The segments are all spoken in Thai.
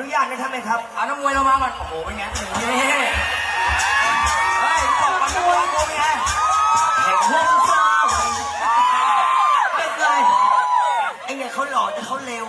นุญาตนะท่านไหมครับเอานักมวยเรามาก่อนโอ้โหเป็นไงนี่เฮ้ยบอกก่อนนักมวยกูเป็นไงแห่งห้องเศร้าเป็นไรไอ้เนี่ยเขาหล่อแต่เขาเร็ว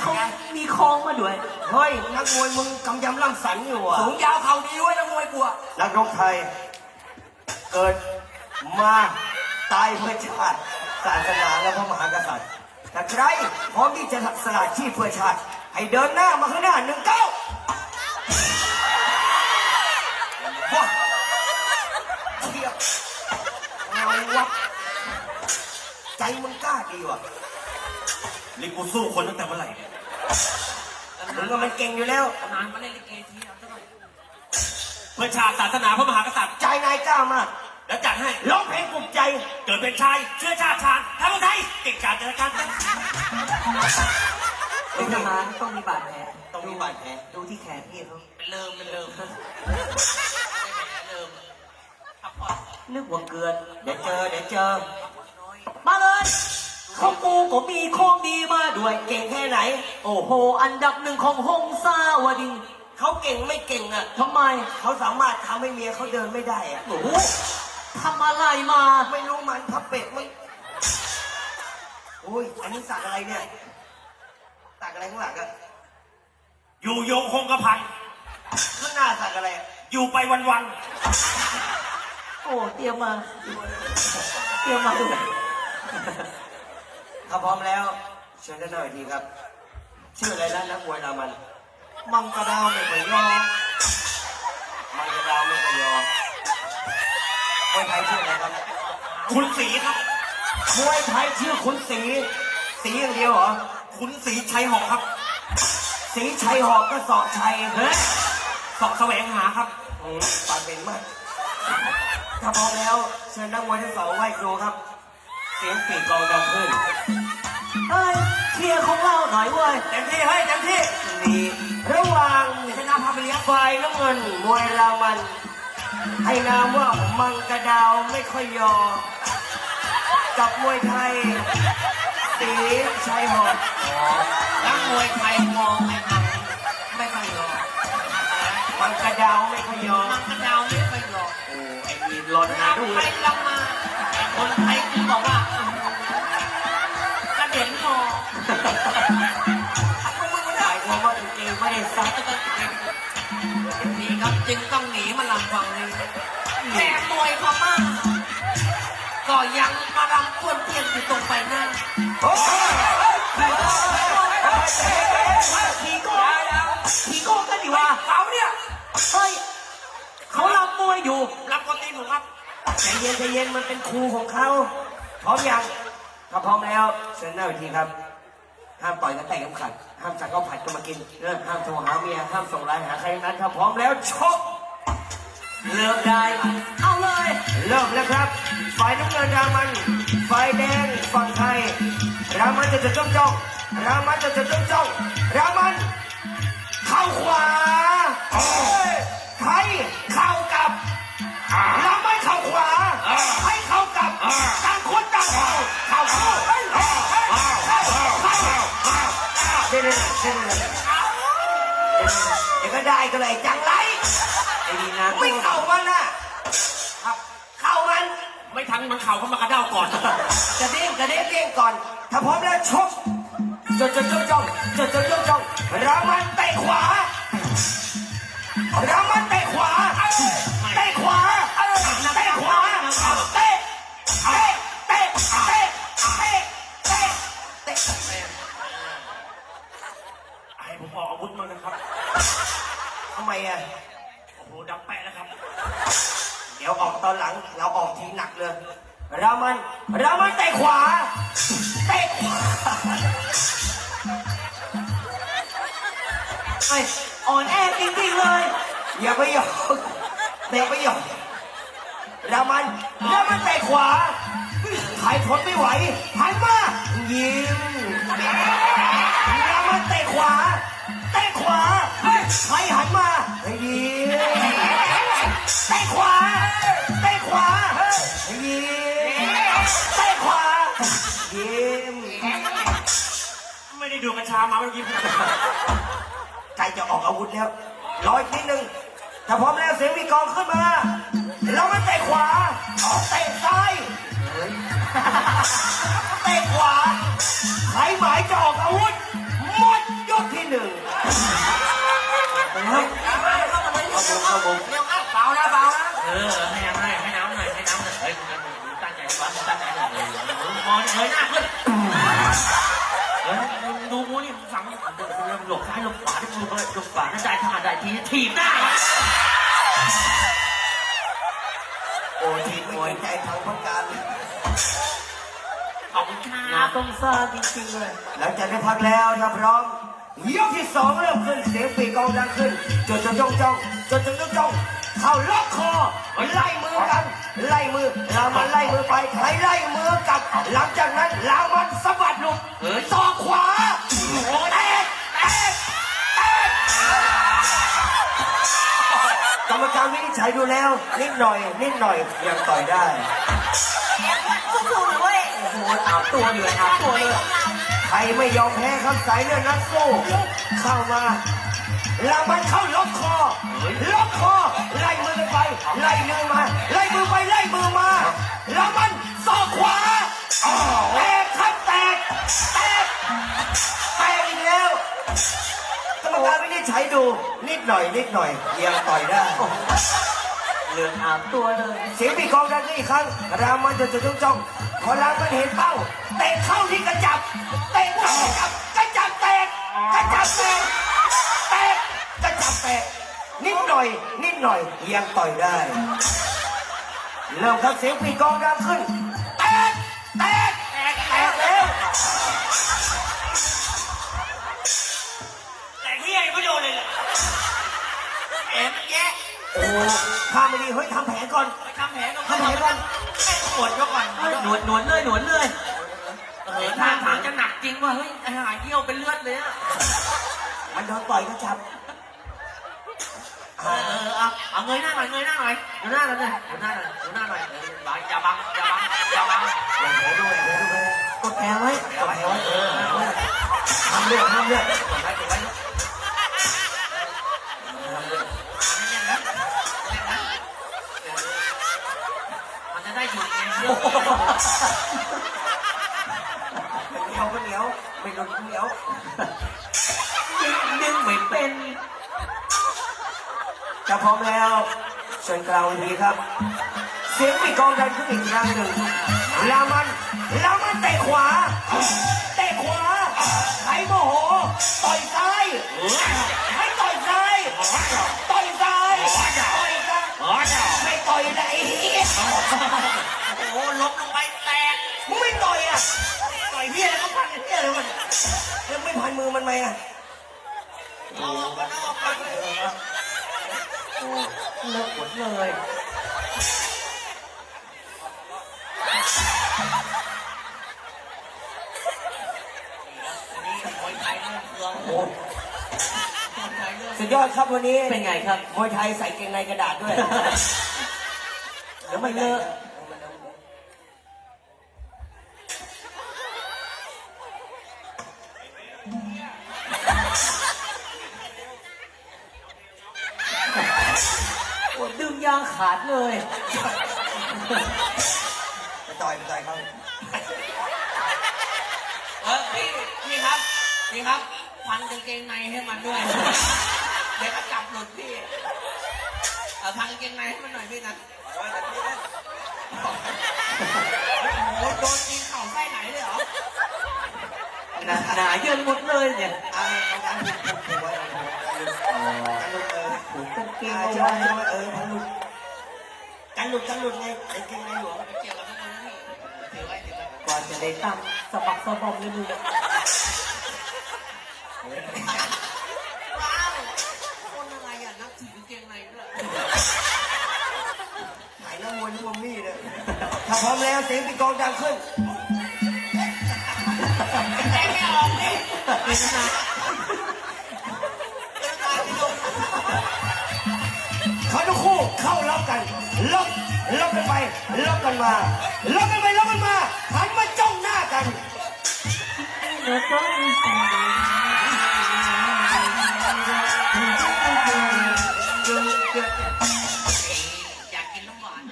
เขามีคลองมาด้วย เฮ้ยนักมวยมึงกำยำล่ำสันอยู่อะสูงยาวเข่าดีเว้ยนักมวยกูอะนักรบไทย เกิดมาตายเพื่อชาติศาสนาและพระมหากษัตริย์แต่ใครพร้อมที่จะสละชีพเพื่อชาติ ให้เดินหน้ามาข้างหน้าหนึ่งเก้าว้าเทียบเอาวับใจมึงกล้าดีว่ะนี่กูสู้คนตั้งแต่เมื่อไหร่เนี่ยมึงก็มันเก่งอยู่แล้ว นานมาเล่นลิเกทีเอาซะหน่อยเพื่อชาติศาสนาพระมหากษัตริย์ ใจนายกล้ามากแล้วจัดให้ร้องเพลงปลุกใจ เกิดเป็นชาย เชื้อชาติชาญทั้งไทยเก่งกาจจัดการกัน เป็นทหารต้องมีบาดแผลต้องมีบาดแผลดูที่แขนพี่เขาเป็นเริ่มเป็นเริ่มเป็นเริ่มพักผ่อนนึกว่าเกินเดี๋ยวเจอเดี๋ยวเจอ มาเลยของกูก็มีของดีมาด้วยเก่งแค่ไหน โอ้โห อันดับหนึ่งของฮงซาวดินเขาเก่งไม่เก่งอะทำไมเขาสามารถทำให้เมียเขาเดินไม่ได้อะโอ้โหทำอะไรมาไม่รู้มันพับเป็ดมันโอ้ยอันนี้สักอะไรเนี่ยสัก อะไรข้างหลังอะอยู่โยงคงกระพันข้างหน้าสักอะไรอะอยู่ไปวันโอ้เตรียมมา เตรียมมาด้วยถ้าพร้อมแล้วเชิญด้านหน้าเวทีครับ ชื่ออะไรนะนักมวยรามัน มังกรดาวไม่เคยยอมมังกรดาวไม่เคยยอมมวยไทยชื่ออะไรครับๆคุณสีครับมวยไทยชื่อขุนศรีสีอย่างเดียวเหรอ คุณสีชัยหอกครับ สีชัยหอกก็สอบชัยเฮ้ยเสอบแสวงหาครับอืมปากเป็นมากถ้าพร้อมแล้วเชิญนักมวยทั้งสองไหว้ครูครับ เสียงปีกกลองดังขึ้นเฮ้ยเคลียร์ของเราหน่อยเว้ยเต็มที่เฮ้ยเต็มที่ดีระหว่างชนะพาไปเลี้ยงฝ่ายน้ำเงินมวยรามันให้นามว่ามังกรดาวไม่ค่อยยอ กับมวยไทย สีชัยหอกนักมวยไทยมองไอ้มังไม่ค่อยหล่อมังกรดาวไม่ค่อยยอมังกระดาวไม่ค่อยหล่อโอ้ไอ้นี่หล่นนะลำดูไปลำมาคนไทยกูบอกว่ากระเด็นพอหมายความว่าตัวเองไม่ได้ซักนี่ครับจึงต้องหนีมาลำฟังนี้แต่มวยพม่าก็ยังมาลำป้วนเปี้ยนอยู่ตรงไปหน้า โอ้ยผีโกงผีโกงกันดีว่าเขาเนี่ยเฮ้ยเขาลำมวยอยู่รับคนตีนผมครับใจเย็นใจเย็นมันเป็นครูของเขาพร้อมยังถ้าพร้อมแล้วเชิญหน้าเวทีครับ ห้ามต่อยกันแต่เข็มขัด ห้ามจัดข้าวผัดก็มากินเออห้ามโทรหาเมียห้ามส่งไลน์หาใครทั้งนั้นถ้าพร้อมแล้วชกเริ่มได้เอาเลย เริ่มแล้วครับ ฝ่ายน้ำเงินรามัน ฝ่ายแดงฝั่งไทย รามันจะจะจ้องจ้องรามันจะจะจ้องจ้องรามัน เข้าขวาเอ้ยไทยเข้ากลับรามันเข้าขวาไทยเข้ากลับต่างคนต่างเข้าเข้าเข้าเฮ้ยเข้าเข้าเข้าเข้าเดี๋ยวเดี๋ยวเดี๋ยวเดี๋ยวเดี๋ยวก็ได้ก็เลยจังไรไอ้ดีนะไม่เข้ามันน่ะครับเข้ามัน ไม่ทันมันเข่าเข้ามากระเด้าก่อนกระเด้งกระเด้งเด้งก่อน ถ้าพร้อมแล้วชกจดจดจ้องจ้องจดจดจ้องจ้องรามันเตะขวารามันเตะขวาเตะขวา อย่าไปหยอกอย่าไปหยอกรามันรามันเตะขวาใครทนไม่ไหวหันมายิงรามันเตะขวาเตะขวาใครหันมายิงเตะขวาเตะขวายิงเตะขวายิงไม่ได้ดูดกัญชามาเมื่อกี้ใกล้จะออกอาวุธแล้วรออีกนิดนึง ถ้าพร้อมแล้วเสียงมีกองขึ้นมาแล้วมันเตะขวาออกเตะซ้ายเตะขวาใครหมายจะออกอาวุธหมดยกที่หนึ่งเข้ามาเลยเข้ามาเลยเร็วเข้าเบานะเบานะ เออให้น้ำหน่อยให้น้ำหน่อยให้น้ำหน่อยเฮ้ยมึงมึงตั้งใจวะมึงตั้งใจหน่อยเออมึงมองเงยหน้าขึ้น เออมึงดูกูนี่มึงฟังเดินเดินหลบซ้ายหลบขวาที่มึงหลบขวาถ้าใจขนาดใดทีถีบหน้าโอ้ทีมไม่เกรงใจทางพักการขอบคุณครับสงสาจริงๆเลยหลังจากได้พักแล้วถ้าพร้อมยกที่สองเริ่มขึ้นเสียงปีกกองดังขึ้นจดจดจ้องจ้องจดจดจ้องจ้อง เข้าล็อกคอไล่มือกัน ไล่มือเรามันไล่มือไปใครไล่มือกลับ หลังจากนั้นเรามันสะบัดหลุดเฮ้ยศอกขวาโอ้แตกแตกแตกกรรมการวินิจฉัยดูแล้ว นิดหน่อย นิดหน่อยยังต่อยได้สู้ๆเลยเว้ยโอ้โหถามตัวอยู่ถามตัวเลยใครไม่ยอมแพ้ครับสายเลือดนักสู้เข้ามา แล้วมันเข้าล็อกคอ ล็อกคอ ไล่มือกันไป ไล่มือมา ไล่มือไป ไล่มือมา แล้วมันศอกขวาแตกครับแตก แตก แตกอีกแล้วกรรมการไม่ได้ใช้ดู นิดหน่อย นิดหน่อยยังต่อยได้ เลือดอาบตัวเลย เสียงปีกองดังขึ้นอีกครั้งรามันจะจะจ้องจ้องพอรามันเห็นเป้า เตะเข้าที่กระจับ เตะเข้ากระจับ กระจับแตก กระจับแตกแตกกระจับ แตกนิดหน่อย นิดหน่อยยังต่อยได้ เริ่มครับเสียงปีกองดังขึ้น แตกแตกแตกแตกแล้ว แต่ที่ไอ้ประโยชน์เลยเอ็มแยะโอ้ข้ามไม่ดีเฮ้ยทำแผลก่อนไปทำแผลก่อนทำแผลก่อนให้ปวดก็ก่อนหนวดหนวดเลยหนวดเลยเออท่าทางจะหนักจริงว่ะเฮ้ยหายเยี่ยวเป็นเลือดเลยอะมันโดนต่อยกระจับ เออเออเอาเอาเงยหน้าหน่อยเงยหน้าหน่อยดูหน้าหน่อยดูหน้าหน่อยดูหน้าหน่อยเออบังอย่าบังอย่าบังอย่าบังอย่าแผลด้วยอย่าแผลด้วยกดแผลไว้อย่าแผลไว้เออทำเลือดทำเลือดกดไว้กดไว้ลูกให้แน่นนะแน่นนะเออมันจะได้หยุดไงเลือดเหนียวก็เหนียวไม่หลุดเหนียวดึงไม่เป็นถ้าพร้อมแล้วเชิญกล่าวทีครับ เสียงปีกองดันขึ้นอีกครั้งหนึ่งแล้วมันแล้วมันเตะขวา เลิกหมดเลยนี่มวยไทยเริ่มเครื่องโอ้มวยไทยเริ่มสุดยอดครับวันนี้เป็นไงครับ มวยไทยใส่เกงในกระดาษด้วย เดี๋ยวไม่เลอะ ยางขาดเลย ไปต่อยไปต่อยเขาเออพี่พี่ครับพี่ครับพันกางเกงในให้มันด้วย เดี๋ยวก็จับหลุดพี่เอาพันกางเกงในให้มันหน่อยพี่นะโอ้โหโดนกินเข่าไส้ไหนเลยเหรอหนาหนาเยินหมดเลยเนี่ย เอาเอาการผูกผูกไว้เอากันหลุดเออ ผูกกางเกงเอาเอาใช่ไว้ไหมเออกันหลุดกันหลุดกันหลุดไงไอ้เกงในหลวงไม่เกี่ยวกับทุกคนนะพี่ถือไว้ถือไว้ก่อนจะได้ตั้งสะบักสะบอมเลยมึงว้าวคนอะไรอะนักถือกางเกงในด้วยหายน้ำมวยน้ำมันมีดเลยถ้าพร้อมแล้วเสียงปีกองดังขึ้นแต่ไม่ออกนี่เป็น คู่เข้าล็อกกันล็อกล็อกกันไปล็อกกันมาล็อกกันไปล็อกกันมาหันมาจ้องหน้ากันอยากกินน้ำหวาน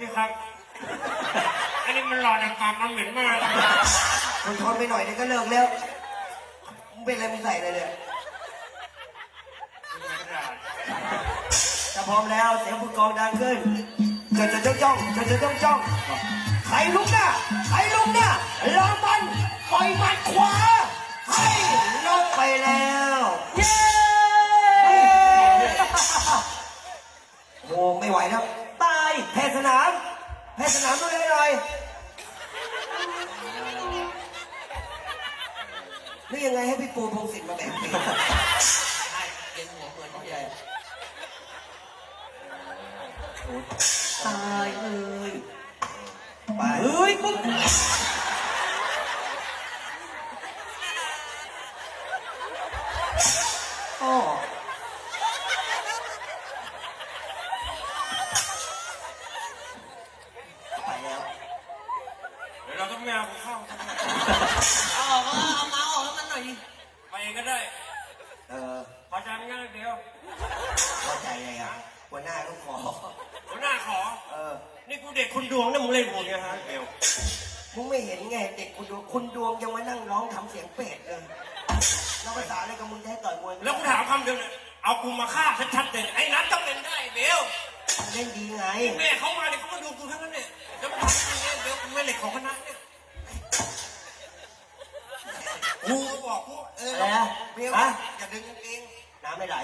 นี่ครับ อันนี้มันหลอนในครับมันเหม็นมาก มันทนไปหน่อยเดี๋ยวก็เลิกแล้วมึงเป็นอะไรมึงใส่เลยเนี่ย ถ้าพร้อมแล้วเสียงผู้กองดังขึ้นจะจะจ้องจ้องจะจะจ้องจ้องใครลุกหน้าใครลุกหน้าลองมันปล่อยหมัดขวาให้ลงไปแล้วเย้โอ้ไม่ไหวแล้วตายแพทย์สนามแพทย์สนามต้องเลยหน่อยนี่ยังไงให้พี่ปูพงศิษฐ์มาแบ่งปีใช่เย็นหัวเหมือนเขาใหญ่ ตายเอ้ยไปเฮ้ยมึงอ๋อ ไปแล้ว เดี๋ยวเราต้องไม่เอาเข้า เอาออกเออเอามาออกให้มันหน่อยดิ ไปเองก็ได้ เออ พอใจไม่งั้นเดียว พอใจเลยอะหัวหน้าลูกขอ หัวหน้าขอ เออ นี่กูเด็กคุณดวงนะมึงเล่นกูเนี่ยฮะเดียวมึงไม่เห็นไงเด็กคุณดวงคุณดวงยังมานั่งร้องทำเสียงเป็ดเลยเราภาษาอะไรกับมึงจะให้ต่อยมวยไหแล้วกูถามคำเดียวเนี่ยเอากูมาฆ่าชัดๆเลยไอ้นัทต้องเป็นได้เบลเล่นดีไงแม่เขามาเนี่ยเขามาดูกูทั้งนั้นเนี่ยแล้วมึงทำยังไงเบลกูไม่เหล็กของคณะเนี่ยกูก็บอกกูเอออะไรนะเบลฮะ อย่าดึงกางเกงน้ำไม่ไหล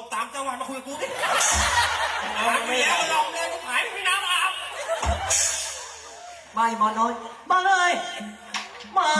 รตามจังหวัดมาคุยกับกูดิหายไปแล้วลองเลยกูหายไปน้ำอาบ ไม่หมอนอนมาเลย มา